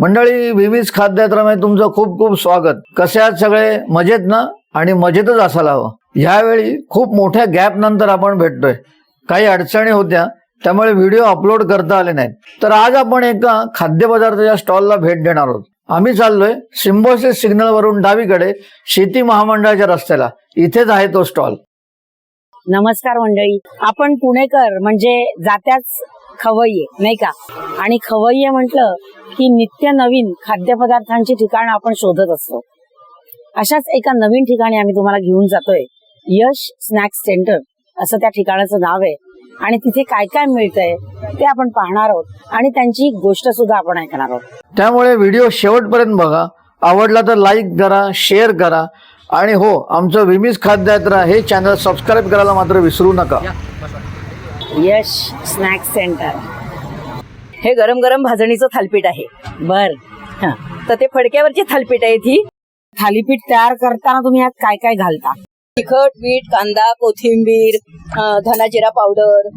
मंडळी विविध खाद्ययात्रामध्ये तुमचं खूप खूप स्वागत. कसे आहात सगळे? मजेत ना? आणि मजेतच असायला हवं. ह्यावेळी खूप मोठ्या गॅप नंतर आपण भेटतोय. काही अडचणी होत्या त्यामुळे व्हिडिओ अपलोड करता आले नाहीत. तर आज आपण एका खाद्यपदार्थाच्या स्टॉलला भेट देणार आहोत. आम्ही चाललोय सिम्बॉसिस सिग्नल वरून डावीकडे शेती महामंडळाच्या रस्त्याला. इथेच आहे तो स्टॉल नमस्कार मंडळी. आपण पुणेकर म्हणजे जात्याच खवय्ये नाही का? आणि खवय्ये म्हटलं की नित्य नवीन खाद्यपदार्थांची ठिकाणं आपण शोधत असतो. अशाच एका नवीन ठिकाणी आम्ही तुम्हाला घेऊन जातोय. यश स्नॅक्स सेंटर असं त्या ठिकाणाचं नाव आहे. आणि तिथे काय काय मिळतंय ते आपण पाहणार आहोत. आणि त्यांची गोष्ट सुद्धा आपण ऐकणार आहोत. त्यामुळे व्हिडिओ शेवटपर्यंत बघा. आवडला तर लाईक करा शेअर करा. आणि हो आमचं विमीज खाद्ययात्रा हे चॅनल सबस्क्राईब करायला मात्र विसरू नका. Yash snacks centre. हे गरम गरम भाजणीचं थालपीठ आहे. बर. हं. तर ते फडक्यावरची थालपीठ आहे ती. थालीपीठ तयार करताना तुम्ही यात काय काय घालता? तिखट मीठ कांदा कोथिंबीर धना जिरा पावडर.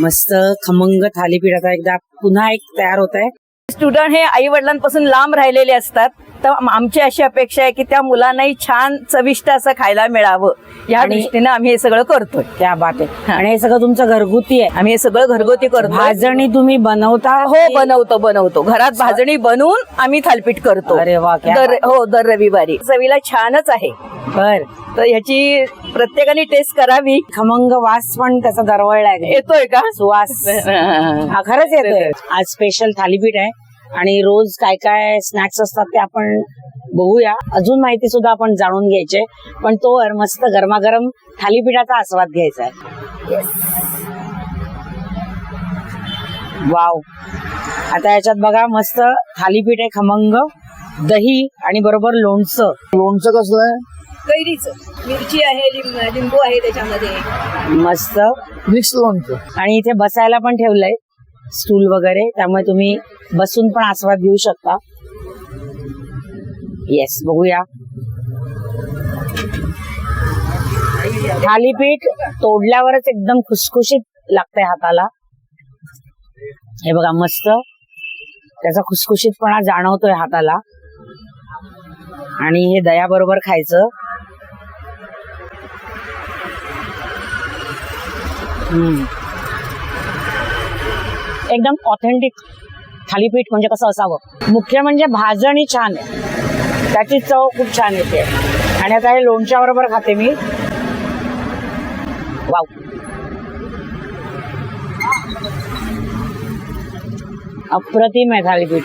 मस्त खमंग थालीपीठाचा एकदा पुन्हा एक तयार होत आहे स्टुडंट हे आई वडिलांपासून लांब राहिलेले असतात. तर आम- आमची अशी अपेक्षा आहे की त्या मुलांनाही छान चविष्ट असं खायला मिळावं. या आणि- दृष्टीने आम्ही हे सगळं करतोय. त्या बात आहे आणि हे सगळं तुमचं घरगुती आहे. आम्ही हे सगळं घरगुती करतो भाजणी तुम्ही बनवता? हो बनवतो बनवतो. घरात भाजणी बनवून आम्ही थालपीठ करतो. अरे वा, क्या दर हो दर रविवारी. चवीला छानच आहे. बर. तर ह्याची प्रत्येकाने टेस्ट करावी. खमंग वास पण त्याचा दरवळलाय. येतोय का? सुवास. हा खरंच येतोय. आज स्पेशल थालीपीठ आहे. आणि रोज काय काय स्नॅक्स असतात ते आपण बघूया. अजून माहिती सुद्धा आपण जाणून घ्यायचे पण तोवर मस्त गरमागरम थालीपीठाचा आस्वाद घ्यायचा आहे. वाव. आता याच्यात बघा मस्त थालीपीठ आहे खमंग दही आणि बरोबर लोणचं. लोणचं कसलं आहे? कैरीच. मिरची आहे लिंब- लिंबू आहे त्याच्यामध्ये. मस्त. मिक्स लोणचं. आणि इथे बसायला पण ठेवलंय. स्टूल वगैरे त्यामुळे तुम्ही बसून पण आस्वाद घेऊ शकता. येस बघूया. थालीपीठ तोडल्यावरच एकदम खुसखुशीत लागतंय हाताला. हे बघा मस्त. त्याचा खुसखुशीतपणा जाणवतोय हाताला. आणि हे दया बरोबर खायचं. हम्म. एकदम ऑथेंटिक थालीपीठ म्हणजे कसं असावं? मुख्य म्हणजे भाजणी छान आहे. त्याची चव खूप छान येते. आणि आता हे लोणच्या बरोबर खाते मी. वाव. अप्रतिम आहे थालीपीठ.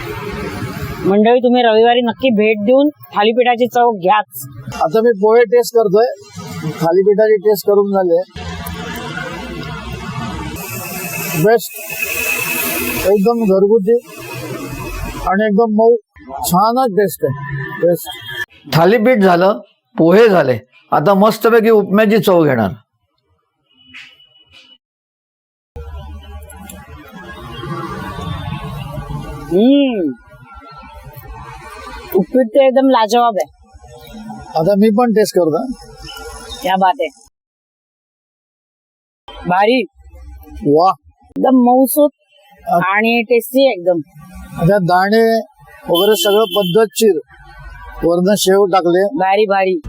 मंडळी तुम्ही रविवारी नक्की भेट देऊन थालीपीठाची चव घ्याच. आता मी पोहे टेस्ट करतोय. थालीपीठाची टेस्ट करून झाले बेस्ट एकदम घरगुती आणि एकदम मऊ. छानच टेस्ट आहे. बेस्ट थालीपीठ झालं पोहे झाले. आता मस्तपैकी उपम्याची चव घेणार. हम्म. उपीट तर एकदम लाजवाब आहे. आता मी पण टेस्ट करतो क्या बात आहे. भारी वा एकदम मऊसूत आणि टेस्टी एकदम. आता दाणे वगैरे सगळं पद्धतशीर. वरण शेव टाकले. भारी भारी.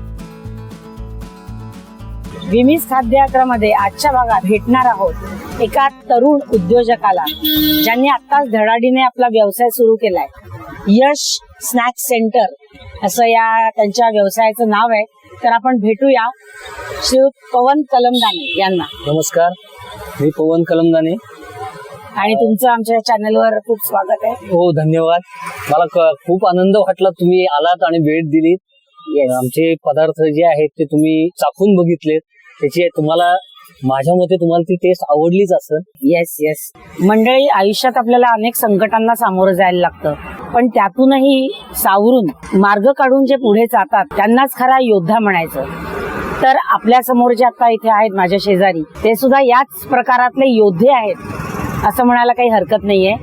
विमीज खाद्ययात्रामध्ये आजच्या भागात भेटणार आहोत एका तरुण उद्योजकाला ज्यांनी आताच धडाडीने आपला व्यवसाय सुरू केलाय. यश स्नॅक्स सेंटर असं या त्यांच्या व्यवसायाचं नाव आहे. तर आपण भेटूया श्री पवन कलमदाने यांना. नमस्कार मी पवन कलमदाने. आणि तुमचं आमच्या चॅनलवर खूप स्वागत आहे. हो धन्यवाद. मला क- खूप आनंद वाटला तुम्ही आलात आणि भेट दिलीत. आमचे पदार्थ जे आहेत ते तुम्ही चाखून बघितलेत. त्याची तुम्हाला माझ्या मते तुम्हाला ती टेस्ट आवडलीच असेल. येस येस मंडळी आयुष्यात आपल्याला अनेक संकटांना सामोरं जायला लागतं. पण त्यातूनही सावरून मार्ग काढून जे पुढे जातात त्यांनाच खरा योद्धा म्हणायचं. तर आपल्यासमोर जे आता इथे आहेत माझ्या शेजारी ते सुद्धा याच प्रकारातले योद्धे आहेत. असं म्हणायला काही हरकत नाहीये.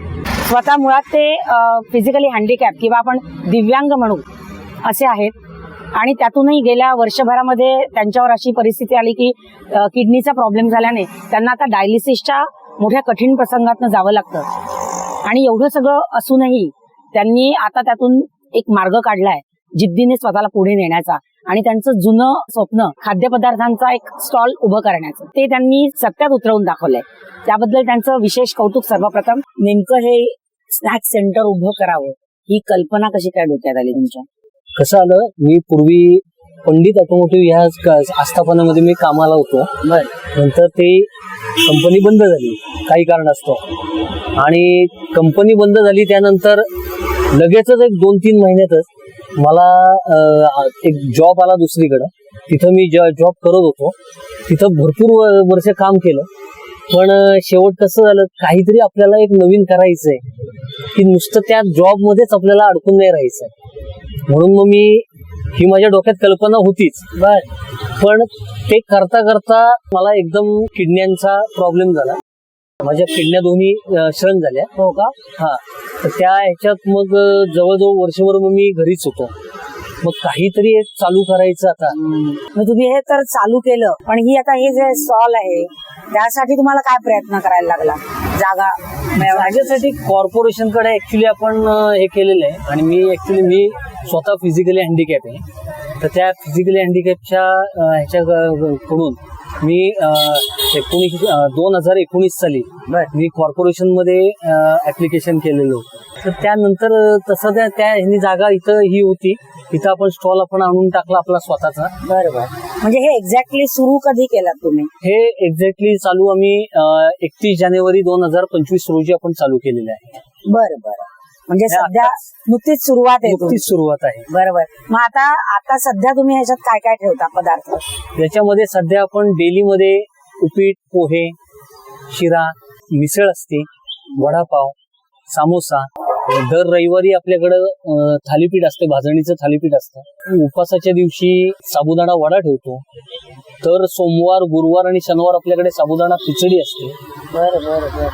स्वतः मुळात ते फिजिकली हँडिकॅप किंवा आपण दिव्यांग म्हणू असे आहेत. आणि त्यातूनही गेल्या वर्षभरामध्ये त्यांच्यावर अशी परिस्थिती आली की किडनीचा प्रॉब्लेम झाल्याने त्यांना आता डायलिसिसच्या मोठ्या कठीण प्रसंगातनं जावं लागतं. आणि एवढं सगळं असूनही त्यांनी आता त्यातून एक मार्ग काढलाय जिद्दीने स्वतःला पुढे नेण्याचा. आणि त्यांचं जुनं स्वप्न खाद्यपदार्थांचा एक स्टॉल उभं करण्याचं. ते त्यांनी सत्यात उतरवून दाखवलंय. त्याबद्दल त्यांचं विशेष कौतुक सर्वप्रथम नेमकं हे स्नॅक्स सेंटर उभं करावं ही कल्पना कशी काय डोक्यात आली तुमच्या? कसं आलं मी पूर्वी पंडित ऑटोमोटिव्ह ह्या आस्थापनामध्ये मी कामाला होतो. नंतर ते कंपनी बंद झाली काही कारणास्तव. आणि कंपनी बंद झाली त्यानंतर लगेचच एक दोन तीन महिन्यातच मला एक जॉब आला दुसरीकडं. तिथं मी जॉब करत होतो तिथं भरपूर वर्ष काम केलं. पण शेवट कसं झालं काहीतरी आपल्याला एक नवीन करायचंय की नुसतं त्या जॉबमध्येच आपल्याला अडकून नाही राहायचंय. म्हणून मग मी ही माझ्या डोक्यात कल्पना होतीच. पण ते करता करता मला एकदम किडण्यांचा प्रॉब्लेम झाला. माझ्या किडण्या दोन्ही अं, श्रम झाल्या. हो का? हा. तर त्या ह्याच्यात मग जवळजवळ वर्षभर मग मी घरीच होतो. मग काहीतरी एक चालू करायचं आता. मग तुम्ही हे तर चालू केलं पण ही आता हे जे स्टॉल आहे त्यासाठी तुम्हाला काय प्रयत्न करायला लागला? जागा? माझ्यासाठी कॉर्पोरेशनकडे ऍक्च्युली आपण हे केलेलं आहे. आणि मी ऍक्च्युली मी स्वतः फिजिकली हँडिकॅप आहे. तर त्या फिजिकली हँडिकॅपच्या ह्याच्या कडून मी एकोणीस दोन हजार एकोणीस साली मी कॉर्पोरेशनमध्ये ऍप्लिकेशन केलेलं. होतं तर त्यानंतर तसं त्या त्या ह्यांनी जागा इथं ही होती. इथं आपण स्टॉल आपण आणून टाकला आपला स्वतःचा. बरं बरं. म्हणजे हे एक्झॅक्टली सुरू कधी केलं तुम्ही? हे एक्झॅक्टली चालू आम्ही एकतीस जानेवारी दोन हजार पंचवीस रोजी आपण चालू केलेलं आहे. बरं बरं. म्हणजे सध्या नुकतीच सुरुवात आहे. नुकतीच सुरुवात आहे. बरोबर. मग आता आता सध्या तुम्ही ह्याच्यात काय काय ठेवता पदार्थ? याच्यामध्ये सध्या आपण डेली मध्ये उपीट पोहे शिरा मिसळ असते वडापाव सामोसा दर रविवारी आपल्याकडं थालीपीठ असते भाजणीचं थालीपीठ असतं. उपासाच्या दिवशी साबुदाणा वडा ठेवतो. तर सोमवार गुरुवार आणि शनिवार आपल्याकडे साबुदाणा खिचडी असते. बरं बरं बरं.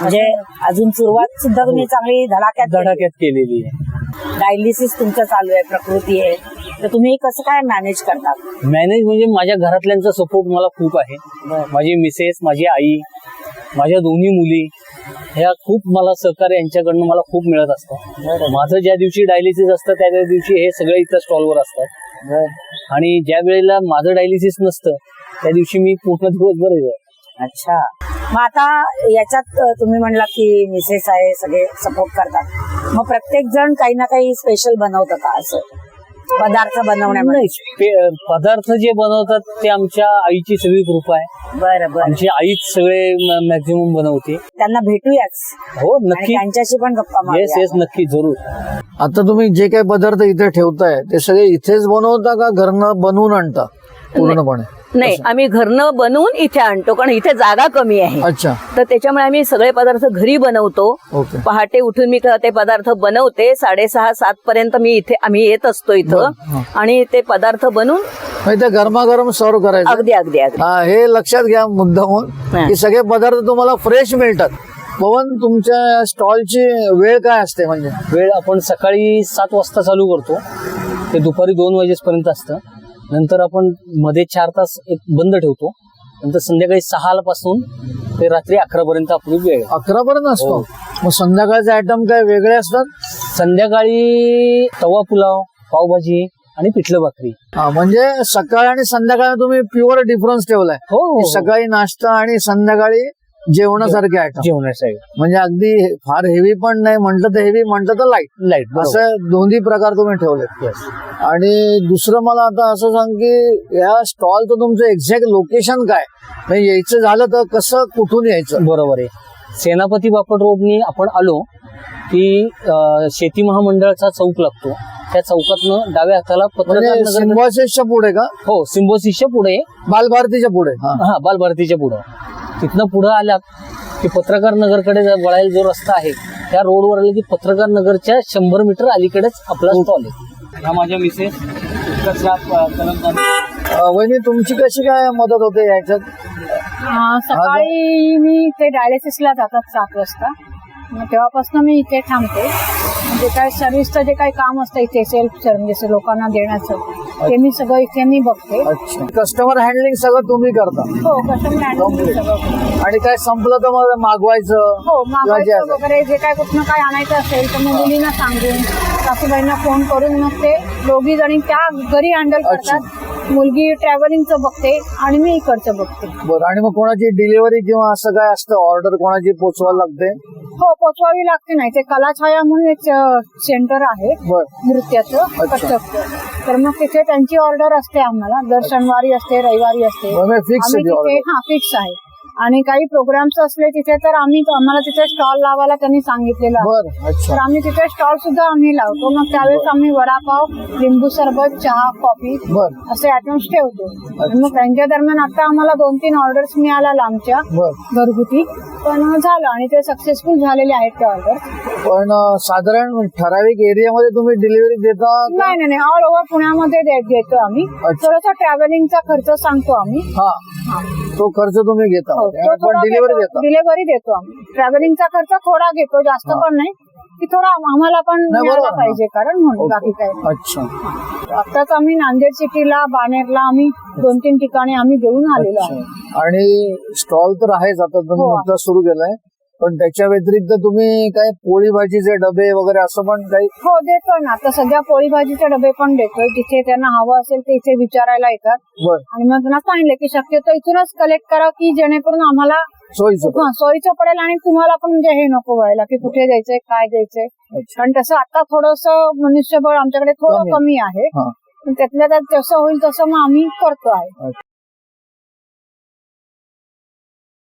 म्हणजे अजून सुरुवात सुद्धा तुम्ही चांगली धडाक्यात धडाक्यात केलेली आहे. डायलिसिस तुमचं चालू आहे प्रकृती आहे. तर तुम्ही कसं काय मॅनेज करता? मॅनेज म्हणजे माझ्या घरातल्यांचा सपोर्ट मला खूप आहे. माझी मिसेस माझी आई माझ्या दोन्ही मुली ह्या खूप मला सहकार्य यांच्याकडनं मला खूप मिळत असतं. माझं ज्या दिवशी डायलिसिस असतं त्या दिवशी हे सगळे इथं स्टॉलवर असतात आणि ज्या वेळेला माझं डायलिसिस नसतं त्या दिवशी मी पूर्ण दिवसभर इथं. अच्छा. मग आता याच्यात तुम्ही म्हणला की मिसेस आहे सगळे सपोर्ट करतात. मग प्रत्येक जण काही ना काही स्पेशल बनवतं का असं? पदार्थ बनवण्यामध्ये. पे- पदार्थ जे बनवतात ते आमच्या आईची सगळी कृपा आहे. बरं बरं. आमची आईच सगळे मॅक्झिमम बनवते. त्यांना भेटूयाच. हो आणि नक्की. त्यांच्याशी पण गप्पा येस मारूया येस नक्की जरूर. आता तुम्ही जे काही पदार्थ इथे ठेवताय ते सगळे इथेच बनवता का घरनं बनवून आणता पूर्णपणे? नाही आम्ही घरनं बनवून इथे आणतो कारण इथे जागा कमी आहे. अच्छा. तर त्याच्यामुळे आम्ही सगळे पदार्थ घरी बनवतो. ओके. पहाटे उठून मी ते पदार्थ बनवते साडेसहा सात पर्यंत मी इथे आम्ही येत असतो इथं. बरं, हा. आणि ते पदार्थ बनवून मग ते गरमागरम सर्व करायचं? अगदी अगदी अगदी. हा हे लक्षात घ्या मुद्दामून हा. की सगळे पदार्थ तुम्हाला फ्रेश मिळतात. पवन तुमच्या स्टॉलची वेळ काय असते म्हणजे? वेळ आपण सकाळी सात वाजता चालू करतो. ते दुपारी दोन वाजेपर्यंत असतं. नंतर आपण मध्ये चार तास एक बंद ठेवतो. नंतर संध्याकाळी सहा पासून ते रात्री अकरा पर्यंत आपली वेळ. अकरा पर्यंत असतो? हो. मग संध्याकाळचे आयटम काय वेगळे असतात? संध्याकाळी तवा पुलाव पावभाजी आणि पिठलं भाकरी. हा म्हणजे सकाळ आणि संध्याकाळ तुम्ही प्युअर डिफरन्स ठेवलाय. हो. की सकाळी नाश्ता आणि संध्याकाळी जेवणासारखे आयटम जेवणासाठी म्हणजे अगदी फार हेवी पण नाही म्हटलं तर हेवी म्हटलं तर लाइट लाइट असं दोन्ही प्रकार तुम्ही ठेवले आणि दुसरं मला आता असं सांग की या स्टॉलचं तुमचं एक्झॅक्ट लोकेशन काय? म्हणजे यायचं झालं तर कसं कुठून यायचं? बरोबर आहे. सेनापती बापट रोडनी आपण आलो की शेती महामंडळाचा चौक लागतो. त्या चौकातनं डाव्या हाताला पत्रकार म्हणजे नगर सिम्बॉसिसच्या पुढे का? हो सिम्बोसिसच्या पुढे. बालभारतीच्या पुढे. हा. हा बालभारतीच्या पुढं. तिथनं पुढं आल्यात की पत्रकार नगरकडे जा- वळायला जो रस्ता आहे त्या रोडवर आले की पत्रकार नगरच्या शंभर मीटर अलीकडेच आपला स्टॉल आहे. ह्या माझ्या मिसेस वहिनी तुमची कशी काय मदत होते याच्यात? सकाळी मी ते डायलिसिसला जातात सात वाजता. मग तेव्हापासून मी इथे थांबते. म्हणजे काय सर्व्हिसचं जे काही काम असतं इथे सेल्फ म्हणजे लोकांना देण्याचं ते मी सगळं इथे मी बघते. कस्टमर हँडलिंग सगळं तुम्ही करता? हो कस्टमर हँडलिंग सगळं. आणि काय संपलं तर मग मागवायचं? हो मागवायचं. वगैरे जे काय कुठनं काय आणायचं असेल तर मग मुलींना सांगून सासूबाईंना फोन करून मग ते दोघी जणी त्या घरी हँडल. करतात. मुलगी ट्रॅव्हलिंगचं बघते आणि मी इकडचं बघते. बरं आणि मग कोणाची डिलिव्हरी किंवा असं काय असतं? ऑर्डर कोणाची पोचवायला लागते? हो पोचवावी लागते नाही. ते कलाछाया म्हणून एक सेंटर आहे बर. नृत्याचं अच्छा. कथ्थकचं. तर मग तिथे त्यांची ऑर्डर असते आम्हाला. दर शनिवारी असते रविवारी असते. मग फिक्स आम्ही तिथे हा फिक्स आहे. आणि काही प्रोग्राम्स असले तिथे तर आम्ही आम्हाला तिथे स्टॉल लावायला त्यांनी सांगितलेलं. आहे. बर अच्छा. तर आम्ही तिथे स्टॉल सुद्धा आम्ही लावतो. मग त्यावेळेस आम्ही वडापाव लिंबू सरबत चहा कॉफी बर. असे आयटम्स ठेवतो. आणि मग त्यांच्या दरम्यान आता आम्हाला दोन तीन ऑर्डर्स मिळाल्या लांबच्या. बर. घरगुती. पण झालं आणि ते सक्सेसफुल झालेले आहेत ते ऑर्डर पण अं, साधारण ठराविक एरियामध्ये तुम्ही डिलिव्हरी देता का? नाही नाही नाही. ऑल ओव्हर पुण्यामध्ये दे- देतो आम्ही. अच्छा. थोडासा ट्रॅव्हलिंगचा खर्च सांगतो आम्ही. हा. तो खर्च तुम्ही घेता. पण डिलिव्हरी देता. डिलिव्हरी देतो आम्ही. ट्रॅव्हलिंगचा खर्च थोडा घेतो जास्त. पण नाही. की थोडा आम्हाला पण नाही, मिळायला बरोबर. पाहिजे कारण म्हणून. बाकी काय अच्छा. आताच आम्ही नांदेड सिटीला बाणेरला आम्ही दोन तीन ठिकाणी आम्ही देऊन आलेलो आहे. आणि स्टॉल तर आहेच आता तुम्ही हो. नुकताच सुरू केलाय. पण त्याच्या व्यतिरिक्त तुम्ही काय पोळी भाजीचे डबे वगैरे असं पण काही हो देतोय ना. आता सध्या पोळी भाजीचे डबे पण देतोय. जिथे त्यांना हवं असेल ते इथे विचारायला येतात. बर. आणि मग त्यांना सांगितलं की शक्यतो इथूनच कलेक्ट करा की जेणेकरून आम्हाला सोयीचं हा, सोयीचं पडेल आणि तुम्हाला पण म्हणजे हे नको व्हायला की कुठे जायचंय काय द्यायचंय पण तसं आता थोडस मनुष्यबळ आमच्याकडे थोडं. कमी आहे. पण त्यातल्या त्यात जसं होईल तसं मग आम्ही करतो आहे.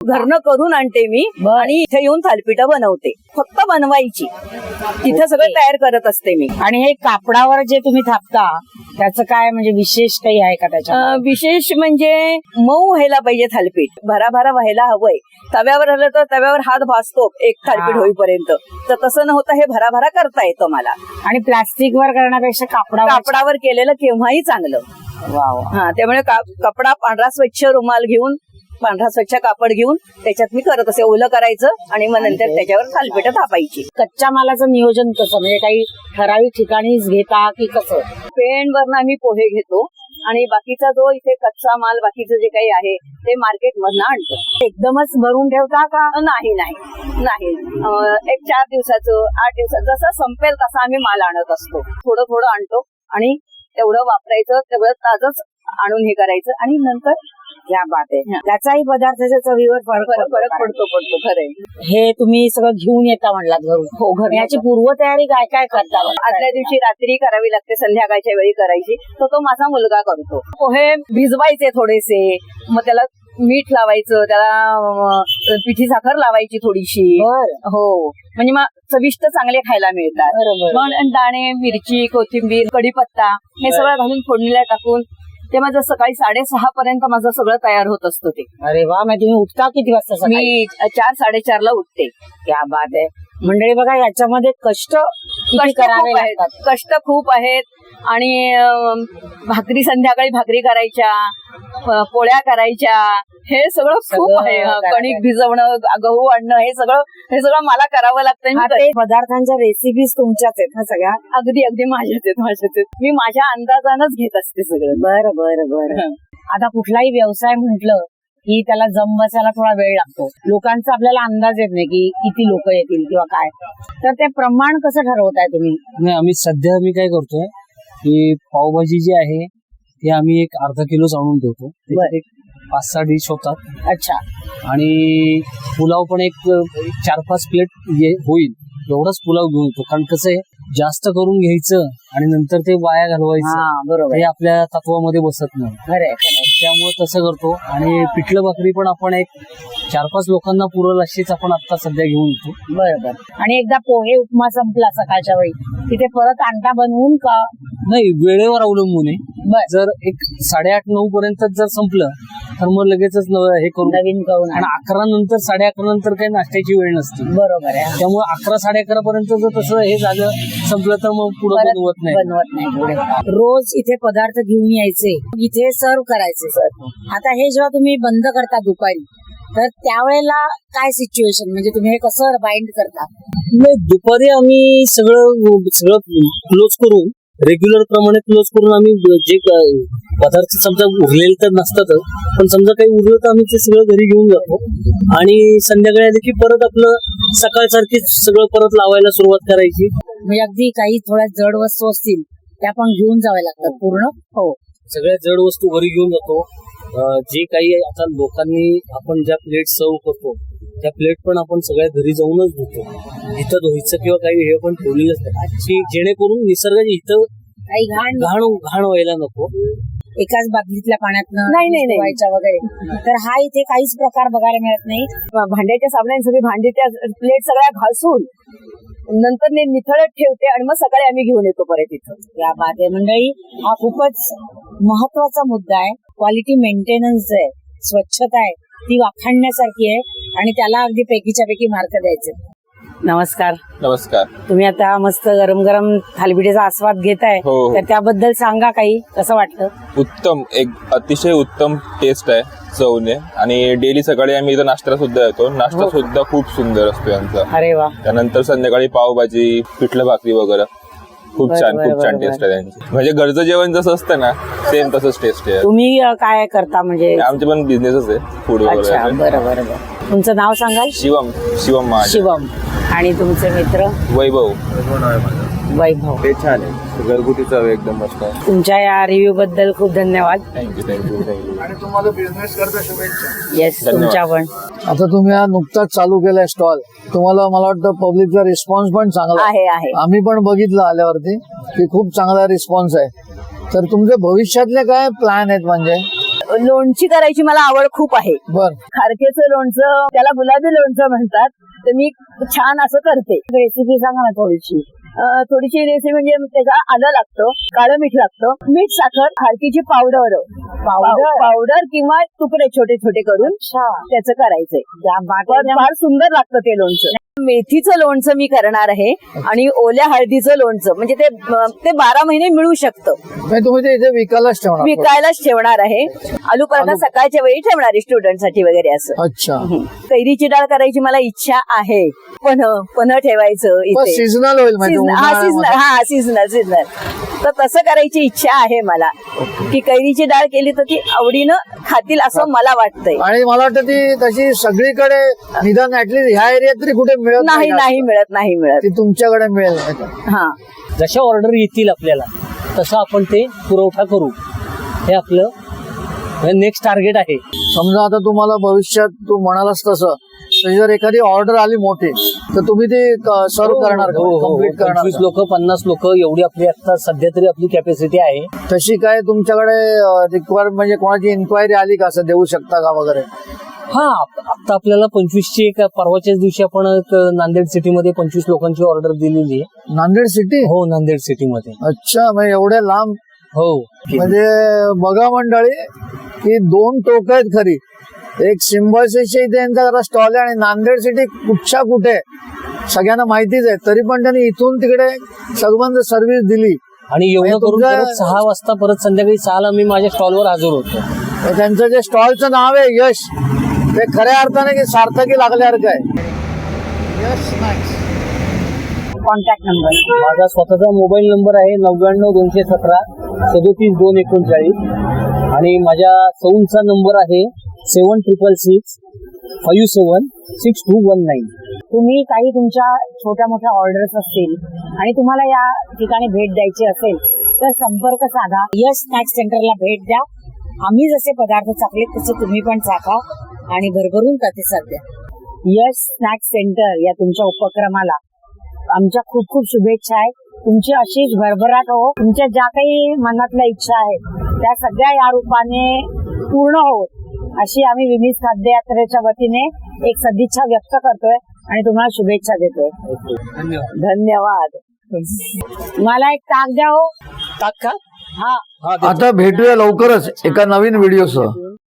घरनं करून आणते मी. आणि इथे येऊन थालपीठं बनवते. फक्त बनवायची. तिथे सगळं तयार करत असते मी. आणि हे कापडावर जे तुम्ही थापता त्याचं काय म्हणजे विशेष काही आहे का त्याच्या अं, विशेष म्हणजे मऊ व्हायला पाहिजे थालपीठ. भराभरा व्हायला हवंय. तव्यावर आलं तर तव्यावर हात भासतो एक थालपीठ हा. होईपर्यंत. तर तसं न होता हे भराभरा करता येतं मला. आणि प्लास्टिकवर करण्यापेक्षा कापडावर कापडावर केलेलं केव्हाही चांगलं. वा वा. हा त्यामुळे का- कपडा पांढरा स्वच्छ रुमाल घेऊन पांढरा स्वच्छ कापड घेऊन त्याच्यात मी करत असे ओलं करायचं आणि मग नंतर त्याच्यावर थालपीठ थापायची. कच्च्या मालाचं नियोजन कसं? म्हणजे काही ठराविक ठिकाणीच घेता की कसं? पेंडवरनं आम्ही पोहे घेतो आणि बाकीचा जो इथे कच्चा माल बाकीचं जे काही आहे ते मार्केट मधनं आणतो. एकदमच भरून ठेवता का? नाही नाही. नाही. एक चार दिवसाचं आठ दिवसाचं जसं संपेल तसा आम्ही माल आणत असतो. थोडं थोडं आणतो आणि तेवढं वापरायचं तेवढं ताजच आणून हे करायचं आणि नंतर या बात आहे. त्याचाही पदार्थाच्या चवीवर फरक फरक फरक पडतो. पडतो खरंय हे तुम्ही सगळं घेऊन येता म्हणलात घरून. हो घर याची पूर्वतयारी काय काय करता बरं? आदल्या दिवशी रात्री करावी लागते संध्याकाळच्या वेळी करायची. तर तो माझा मुलगा करतो. पोहे भिजवायचे थोडेसे. मग त्याला मीठ लावायचं त्याला पिठी साखर लावायची थोडीशी. हो. म्हणजे मग चविष्ट चांगले खायला मिळतात. बरोबर. पण दाणे मिरची कोथिंबीर कढीपत्ता हे सगळं घालून फोडणीला टाकून ते माझं सकाळी साडेसहा पर्यंत माझं सगळं तयार होत असतं ते. अरे वा मग तुम्ही उठता किती वाजता? मी चार साडेचार ला उठते. क्या बात आहे. मंडळी बघा याच्यामध्ये कष्ट किती कष्ट करावे खूप आहेत. लागतात. कष्ट खूप आहेत. आणि अं, भाकरी संध्याकाळी भाकरी करायच्या पोळ्या करायच्या हे सगळं खूप सगळं आहे. कणिक भिजवणं गहू आणणं हे सगळं हे सगळं मला करावं लागतं हा, ते पदार्थांच्या रेसिपीज तुमच्याच आहेत ना सगळ्या अगदी अगदी माझ्याच आहेत माझ्याच आहेत. मी माझ्या अंदाजानच घेत असते सगळं. बरं बरं बरं. हं. आता कुठलाही व्यवसाय म्हटलं की त्याला जम बसायला थोडा वेळ लागतो. लोकांचा आपल्याला अंदाज येत नाही की किती लोक येतील किंवा काय. तर ते प्रमाण कसं ठरवताय तुम्ही? नाही आम्ही सध्या आम्ही काय करतोय की पावभाजी जी आहे ती आम्ही एक अर्धा किलोच आणून ठेवतो त्याच्यात एक पाच सहा डिश होतात. अच्छा. आणि पुलाव पण एक चार पाच प्लेट होईल. एवढाच पुलाव घेऊन येतो. कारण कसं आहे जास्त करून घ्यायचं आणि नंतर ते वाया घालवायचं. हा बरोबर. हे आपल्या तत्वामध्ये बसत नाही. त्यामुळे तसं करतो. आणि पिठलं भाकरी पण आपण एक चार पाच लोकांना पुरल अशीच आपण आता सध्या घेऊन येतो. बरं बरं आणि एकदा पोहे उपमा संपला सकाळच्या वेळी. तिथे परत अंडा बनवून का? नाही वेळेवर अवलंबून आहे. जर एक साडेआठ नऊ पर्यंत जर संपलं तर मग लगेचच हे करू. नवीन करून. आणि अकरा नंतर साडे अकरा नंतर काही नाश्त्याची वेळ नसते. बरोबर आहे. त्यामुळे अकरा साडे अकरा पर्यंत जर तसं हे झालं संपलं तर मग पुढे बनवत नाही. बनवत नाही. रोज इथे पदार्थ घेऊन यायचे. इथे सर्व करायचे. सर आता हे जेव्हा तुम्ही बंद करता दुपारी तर त्यावेळेला काय सिच्युएशन म्हणजे तुम्ही हे कसं बाइंड करता? नाही दुपारी आम्ही सगळं सगळं क्लोज करून रेग्युलर प्रमाणे क्लोज करून आम्ही जे पदार्थ समजा उरलेले तर नसतातच पण समजा काही उरलं तर आम्ही ते सगळं घरी घेऊन जातो. आणि संध्याकाळी आले की परत आपलं सकाळसारखीच सगळं परत लावायला सुरुवात करायची. म्हणजे अगदी काही थोड्या जड वस्तू असतील त्या पण घेऊन जाव्या लागतात पूर्ण? हो. सगळ्या जड वस्तू घरी घेऊन जातो. जे काही आता लोकांनी आपण ज्या प्लेट सर्व करतो त्या प्लेट पण आपण सगळ्या घरी जाऊनच धुतो. इथं धुयचं किंवा काही हे पण ठेवलेलंच नाही. की जेणेकरून निसर्गाची इथं काही घाण घाण घाण व्हायला नको. एकाच बादलीतल्या पाण्यातनं नाही, नाही, नाही. धुवायच्या वगैरे. तर हा इथे काहीच प्रकार बघायला मिळत नाही. भांड्याच्या साबणाने सगळी भांडी त्या प्लेट सगळ्या घासून नंतर मी निथळत ठेवते आणि मग सकाळी आम्ही घेऊन येतो परत इथं. या बात आहे मंडळी हा खूपच महत्त्वाचा मुद्दा आहे. क्वालिटी मेंटेनन्स आहे स्वच्छता आहे ती वाखाणण्यासारखी आहे आणि त्याला अगदी पैकीच्या पैकी मार्क द्यायचे. नमस्कार. नमस्कार. तुम्ही आता मस्त गरम गरम थालीपीठेचा आस्वाद घेताय. हो, हो. तर त्याबद्दल सांगा काही कसं वाटतं उत्तम एक अतिशय उत्तम टेस्ट आहे चवने. आणि डेली सकाळी आम्ही इथं नाश्त्याला सुद्धा येतो. नाश्ता हो. सुद्धा खूप सुंदर असतो यांचा. अरे वा. त्यानंतर संध्याकाळी पावभाजी पिठलं भाकरी वगैरे. खूप बरं, छान बरं, खूप छान बरं, टेस्ट आहे त्यांची. म्हणजे घरचं जेवण जसं असतं ना सेम तसंच टेस्ट आहे. तुम्ही अं, काय करता म्हणजे? आमचे पण बिझनेसच आहे फूड अच्छा वगैरे बरं बरं बरं. तुमचं नाव सांगाल? शिवम शिवम महाजन. शिवम. आणि तुमचे मित्र? वैभव. वैभव. ते छान आहे. घरगुती चव एकदम मस्त आहे. तुमच्या या रिव्ह्यू बद्दल खूप धन्यवाद. थँक्यू थँक्यू थँक्यू आणि तुम्हाला बिझनेस करता शुभेच्छा. येस धन्यवाद. तुमच्या पण आता तुम्ही हा नुकताच चालू केलाय स्टॉल तुम्हाला मला वाटतं पब्लिकचा रिस्पॉन्स पण चांगला आहे. आहे आहे. आम्ही पण बघितलं आल्यावरती की खूप चांगला रिस्पॉन्स आहे. तर तुमचे भविष्यातले काय प्लॅन आहेत म्हणजे? लोणची करायची मला आवड खूप आहे. बर. खारकेचं लोणचं त्याला गुलाबी लोणचं म्हणतात. तर मी छान असं करते. रेसिपी सांगा ना थोडीशी. थोडीशी रेसिपी म्हणजे त्याचा आलं लागतं काळं मीठ लागतं. मीठ साखर खारकीची पावडर पावडर पावडर किंवा तुकडे छोटे छोटे करून त्याचं करायचंय. फार सुंदर लागतं ते लोणचं. मेथीचं लोणचं मी करणार आहे आणि ओल्या हळदीचं लोणचं. म्हणजे ते ते बारा महिने मिळू शकतं. तुम्ही ते इथे विकायलाच ठेवणार. विकायलाच ठेवणार आहे. आलू पराठा सकाळच्या वेळी ठेवणार आहे स्टुडंटसाठी वगैरे असं. अच्छा. कैरीची डाळ करायची मला इच्छा आहे. पण पण ठेवायचं इथे. सीझनल होईल म्हणजे सीझन- हा सीझनल उन्हाळ्यामध्ये. हा सीझनल सीझनल तर तसं करायची इच्छा आहे मला. की कैरीची डाळ केली तर ती आवडीनं खातील असं मला वाटतंय. आणि मला वाटतं ती तशी सगळीकडे निदान ऍटलीस्ट ह्या एरियात तरी कुठे मिळत नाही जास्त. नाही मिळत नाही मिळत. ती तुमच्याकडे मिळेल. हा. जशा ऑर्डर येतील आपल्याला तसं आपण ते पुरवठा करू. हे आपलं नेक्स्ट टार्गेट आहे. समजा आता तुम्हाला भविष्यात तू म्हणालास तसं जर एखादी ऑर्डर आली मोठी तर तुम्ही ती सर्व करणार हो, हो, कंप्लीट करणार पंचवीस का? लोक पन्नास लोक एवढी आपली आता सध्या तरी आपली कॅपॅसिटी आहे. तशी काय तुमच्याकडे रिक्वायर म्हणजे कोणाची इन्क्वायरी आली का असं देऊ शकता का वगैरे? हा आता आपल्याला पंचवीसची एक परवाच्याच दिवशी आपण एक नांदेड सिटीमध्ये पंचवीस लोकांची ऑर्डर दिलेली आहे. नांदेड सिटी? हो नांदेड सिटीमध्ये. अच्छा म्हणजे एवढे लांब? हो. म्हणजे बघा मंडळी की दोन टोक आहेत खरी. एक सिम्बॉसिसच्या इथे यांचा जरा स्टॉल आहे आणि नांदेड सिटी कुठच्या कुठे? सगळ्यांना माहितीच आहे. तरी पण त्यांनी इथून तिकडे सगळं सर्व्हिस दिली. आणि एवढं म्हणजे करून परत सहा वाजता परत संध्याकाळी सहाला मी माझ्या स्टॉलवर हजर होतो. तर त्यांचं जे स्टॉलचं नाव आहे यश. ते खऱ्या अर्थाने की सार्थकी लागल्यासारखं आहे. कॉन्टॅक्ट नंबर माझा स्वतःचा मोबाईल नंबर आहे नव्याण्णव दोनशे सतरा सदोतीस दोन एकोणचाळीस. आणि माझ्या सौंचा नंबर आहे seven triple six five seven six two one nine. तुम्ही काही तुमच्या छोट्या मोठ्या ऑर्डर्स असतील आणि तुम्हाला या ठिकाणी भेट द्यायची असेल तर संपर्क साधा. यश स्नॅक्स सेंटरला भेट द्या. आम्ही जसे पदार्थ चाकले तसे तुम्ही पण चाका. आणि भरभरून प्रतिसाद द्या यश स्नॅक्स सेंटर या तुमच्या उपक्रमाला. आमच्या खूप खूप शुभेच्छा आहे. तुमची अशीच भरभराट हो. तुमच्या ज्या काही मनातल्या इच्छा आहेत त्या सगळ्या या रूपाने पूर्ण होत अशी आम्ही विनीत खाद्य यात्रेच्या वतीने एक सदिच्छा व्यक्त करतोय आणि तुम्हाला शुभेच्छा देतोय. धन्यवाद. धन्यवाद. मला एक ताक द्या हो. टाक का? हा. आता भेटूया लवकरच एका नवीन व्हिडिओसह.